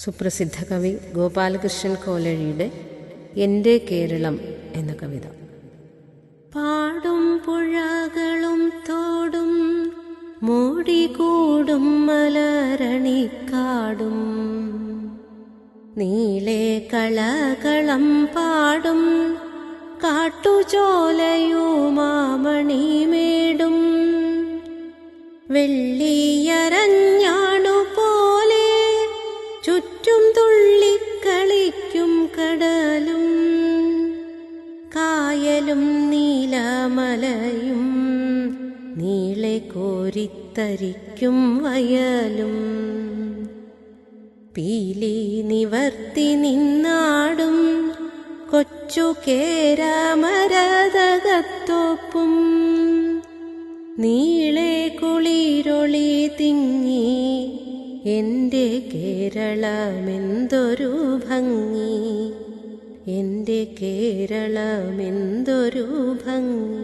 സുപ്രസിദ്ധ കവി ഗോപാലകൃഷ്ണൻ കോലഴിയുടെ എന്റെ കേരളം എന്ന കവിത. പാടും പുഴകളും തോടും മൂടികൂടും മലരണിക്കാടും നീളെ കളകളം പാടും കാട്ടുചോലയുമാമണിമേടും വെള്ളിയരഞ്ഞാണു ചുറ്റും തുള്ളിക്കളിക്കും കടലും കായലും നീലമലയും നീളെ കോരിത്തരിക്കും വയലും. പീലി നിവർത്തി നിന്നാടും കൊച്ചു കേരാമരതകത്തോപ്പും നീളെ കുളിരൊളി തിങ്ങി എന്റെ കേരളമെന്തൊരു ഭംഗി. എന്റെ കേരളമെന്തൊരു ഭംഗി.